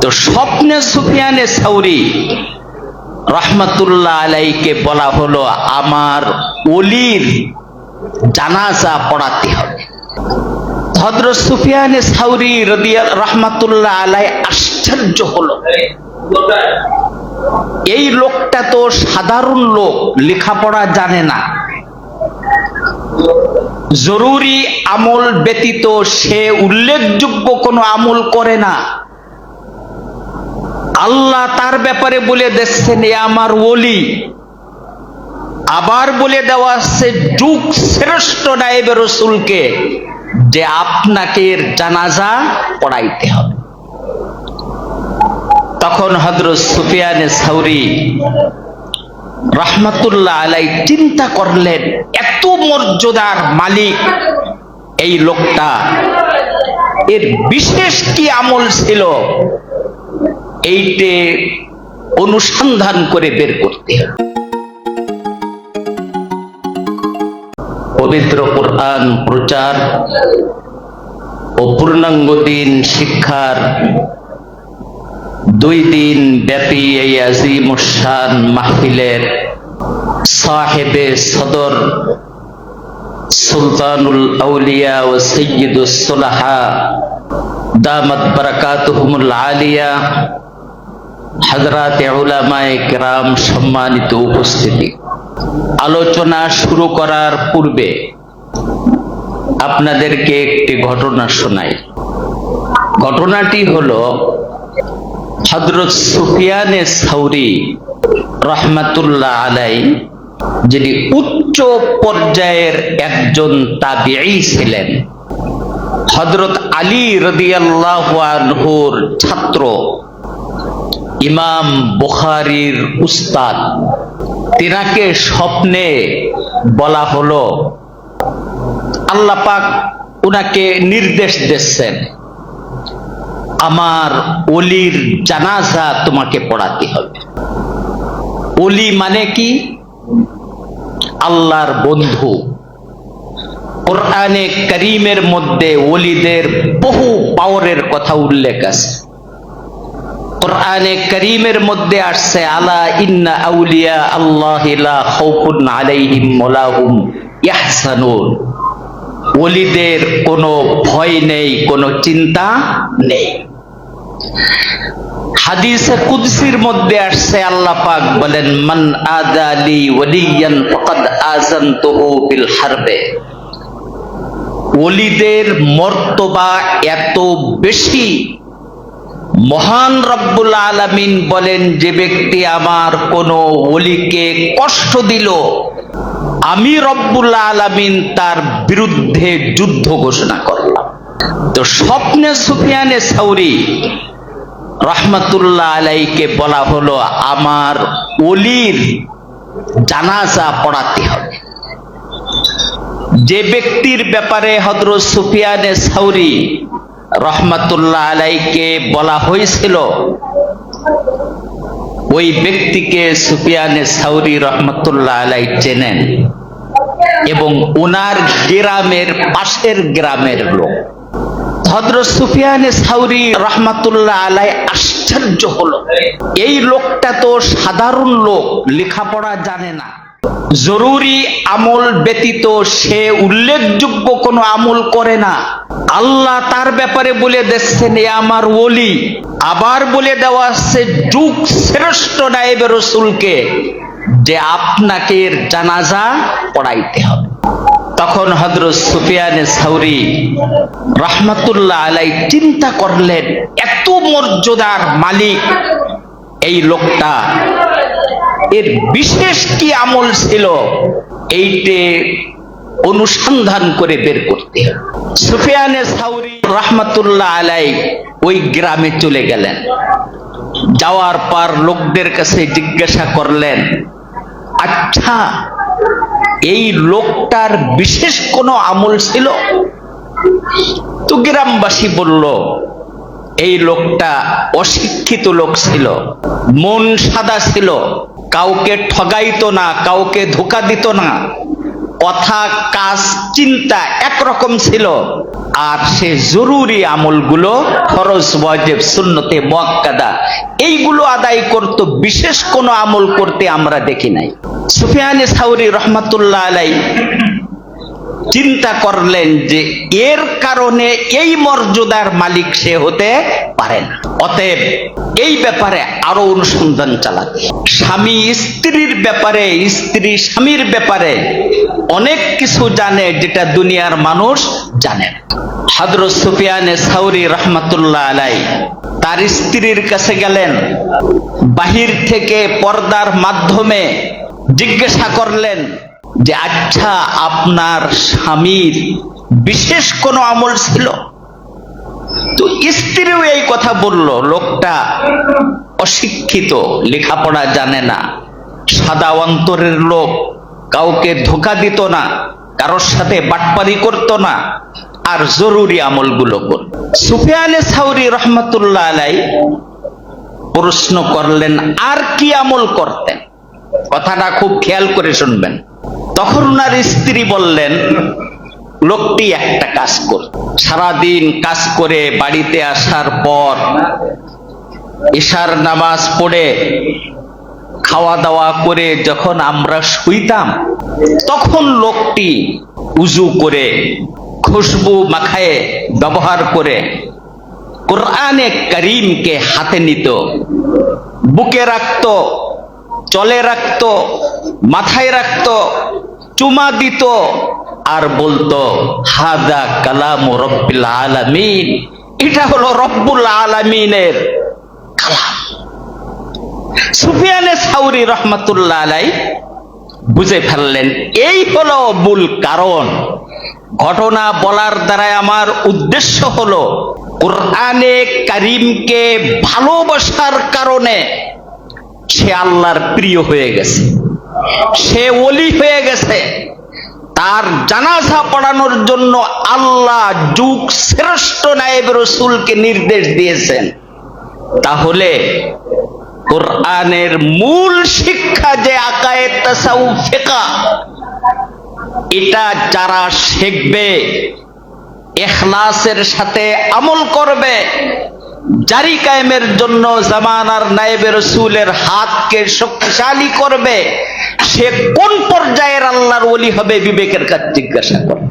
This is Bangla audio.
তো স্বপ্নে সুফিয়ানে সাউরি রহমতুল্লাহ আলাইকে বলা হলো, আমার অলির জানাজা পড়াতে হবে। হজরত সুফিয়ানে সাউরি রদিয়া আলাই আশ্চর্য হলো। এই লোকটা তো সাধারণ লোক, লেখাপড়া জানে না। জরুরি আমল ব্যতীত সে উল্লেখযোগ্য কোনো আমল করে না। আল্লাহ তার ব্যাপারে বলে দিচ্ছেন, এ আমার ওলি। আবার বলে দেওয়া আছে, যুগ শ্রেষ্ঠ নায়েব রসুলকে যে আপনাকে জানাজা পড়াইতে হবে। তখন হজরত সুফিয়ানে সাউরি রহমতুল্লাহ আলাই চিন্তা করলেন, এত মর্যাদার মালিক এই লোকটা। এর বিশেষ কি আমল ছিল? এইটে অনুসন্ধান করে বের করতে হবে। পবিত্র কোরআন প্রচার ও পূর্ণাঙ্গ দিন শিক্ষার দুই দিন ব্যাপী এই আজিম শান মাহফিলের সাহেবে সদর সুলতানুল আউলিয়া ও সৈয়দুস সুলাহা দামত বারাকাতুহুমুল আলিয়া হজরাত উলামায়ে কেরাম সম্মানিত উপস্থিতি। আলোচনা শুরু করার পূর্বে আপনাদেরকে একটি ঘটনা শোনাই। ঘটনাটি হলো হজরত সুফিয়ানে সাউরি রহমাতুল্লাহ আলাই যিনি উচ্চ পর্যায়ের একজন তাবিঈ ছিলেন। হজরত আলী রদিয়াল্লাহু আনহুর ছাত্র ইমাম বুখারির উস্তাদ। তিনাকে স্বপ্নে বলা হলো, আল্লাহ পাক উনাকে নির্দেশ দিচ্ছেন, আমার অলির জানাজা তোমাকে পড়াতে হবে। অলি মানে কি? আল্লাহর বন্ধু। কোরআনে করিমের মধ্যে অলিদের বহু পাওয়ারের কথা উল্লেখ আছে। কোরআনে করিমের মধ্যে আসছে, আলা ইন্না আউলিয়া আল্লাহ খাউফুন আলাইহিম ওয়া হুম ইয়াহসানুন। ওলিদের কোনো ভয় নেই, কোনো চিন্তা নেই। হাদিসে কুদসির মধ্যে আসছে, আল্লাহ পাক বলেন, মান আদালি ওয়ালিয়ান ফাকাদ আযানতুহু বিল হারবে। ওলিদের মর্তবা এত বেশি মহান রব্বুল আলামিন বলেন, যে ব্যক্তি আমার কোন অলিকে কষ্ট দিল, আমি রব্বুল আলামিন তার বিরুদ্ধে যুদ্ধ ঘোষণা করলাম। তো স্বপ্নে সুফিয়ানে সাউরি রহমতুল্লাহ আলাইকে বলা হলো, আমার অলির জানাজা পড়াতে হবে। যে ব্যক্তির ব্যাপারে হজরত সুফিয়ানে সাউরি রহমতুল্লাহ আলাইকে বলা হয়েছিল, ওই ব্যক্তিকে সুফিয়ানে সাউরি রহমতুল্লাহ আলাই চেনেন এবং উনার গ্রামের পাশের গ্রামের লোক। হজরত সুফিয়ানে সাউরি রহমাতুল্লাহ আলাই আশ্চর্য হলো। এই লোকটা তো সাধারণ লোক, লেখাপড়া জানে না। জরুরি আমল ব্যতীত সে উল্লেখযোগ্য কোনো আমল করে না। আল্লাহ তার ব্যাপারে বলে দিচ্ছেন এ আমার ওলি। আবার বলে দেওয়া আছে, যুগ শ্রেষ্ঠ নায়েব রসুলকে যে আপনাকে জানাজা পড়াইতে হবে। তখন হজরত সুফিয়ানে সাউরি রহমতুল্লাহ আলাই চিন্তা করলেন, এত মর্যাদার মালিক এই লোকটা এর বিশেষ কি আমল ছিল, এইটে অনুসন্ধান করে বের করতে সুফিয়ানে সাউরি রহমতুল্লাহ আলাই ওই গ্রামে চলে গেলেন। যাওয়ার পর লোকদের কাছে জিজ্ঞাসা করলেন আচ্ছা এই লোকটার বিশেষ কোনো আমল ছিল? তো গ্রামবাসী বলল, এই লোকটা অশিক্ষিত লোক ছিল, মন সাদা ছিল কাউকে ঠগাইত না, কাউকে ধোকা দিত না। কথা, কাজ, চিন্তা একরকম ছিল। আর সে জরুরি আমলগুলো ফরজ, ওয়াজিব, সুন্নতে মক্কাদা এইগুলো আদায় করত, বিশেষ কোনো আমল করতে আমরা দেখি নাই। সুফিয়ানি সাউরি রহমাতুল্লাহ আলাই চিন্তা করলেন যে এর কারণে এই মর্যাদার মালিক সে হতে পারে না। অতএব এই ব্যাপারে আরও অনুসন্ধান চালাতে। স্বামী স্ত্রীর ব্যাপারে, স্ত্রী স্বামীর ব্যাপারে অনেক কিছু জানে যেটা দুনিয়ার মানুষ জানে না। সুফিয়ানে সাউরি রহমাতুল্লাহ আলাই তার স্ত্রীর কাছে গেলেন, বাহির থেকে পর্দার মাধ্যমে জিজ্ঞাসা করলেন যে আচ্ছা আপনার স্বামীর বিশেষ কোনো আমল ছিল? তো স্ত্রীও এই কথা বলল, লোকটা অশিক্ষিত, লেখাপড়া জানে না, সাদা অন্তরের লোক, কাউকে ধোকা দিত না, কারোর সাথে বাটপারি করত না, আর জরুরি আমলগুলো করত। সুফিয়ানে সাউরি রহমতুল্লাহ আলাই প্রশ্ন করলেন, আর কি আমল করতেন? কথাটা খুব খেয়াল করে শুনবেন। তখন ওনার স্ত্রী বললেন, লোকটি একটা কাজ কর। সারাদিন কাজ করে বাড়িতে আসার পর ঈশার নামাজ পড়ে খাওয়া দাওয়া করে যখন আমরা শুইতাম, তখন লোকটি উজু করে খুশবু মাখায়ে ব্যবহার করে কোরআনে করিমকে হাতে নিত, বুকে রাখত, চলে রাখত, মাথায় রাখত চুমা দিত আর বলতো, হাদা কালাম রব্বিল আলামিন। এটা হলো রব্বুল আলামিনের কালাম। সুফিয়ানে সাউরি রহমাতুল্লাহ আলাই বুঝে ফেললেন, এই হলো মূল কারণ। ঘটনা বলার দ্বারা আমার উদ্দেশ্য হলো, কোরআনে কারিমকে ভালোবাসার কারণে সে আল্লাহর প্রিয় হয়ে গেছে। সে ওলি হয়ে গেছে। তার জানাজা পড়ানোর জন্য আল্লাহ যুগ শ্রেষ্ঠ নায়েব রসুলকে নির্দেশ দিয়েছেন। তাহলে কোরআনের মূল শিক্ষা যে আকায়ে তাসাউফ ফিকা, এটা যারা শিখবে, এখলাসের সাথে আমল করবে জারি কায়েমের জন্য জামানার নায়েবের রসুলের হাতকে শক্তিশালী করবে, সে কোন পর্যায়ের আল্লাহর ওলি হবে বিবেকের কাজ জিজ্ঞাসা করে।